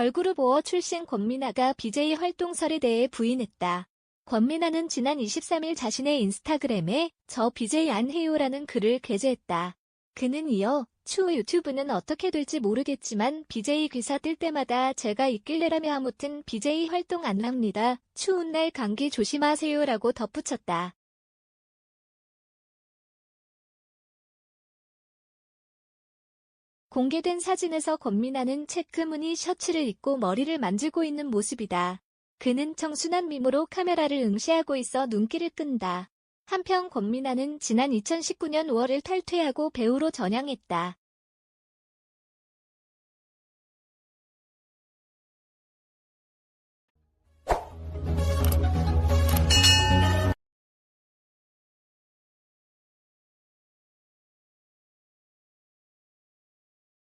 걸그룹 5어 출신 권민아가 BJ 활동설에 대해 부인했다. 권민아는 지난 23일 자신의 인스타그램에 저 BJ 안 해요라는 글을 게재했다. 그는 이어 추후 유튜브는 어떻게 될지 모르겠지만 BJ 기사 뜰 때마다 제가 있길래라며 아무튼 BJ 활동 안 합니다. 추운 날 감기 조심하세요라고 덧붙였다. 공개된 사진에서 권민아는 체크 무늬 셔츠를 입고 머리를 만지고 있는 모습이다. 그는 청순한 미모로 카메라를 응시하고 있어 눈길을 끈다. 한편 권민아는 지난 2019년 5월을 탈퇴하고 배우로 전향했다.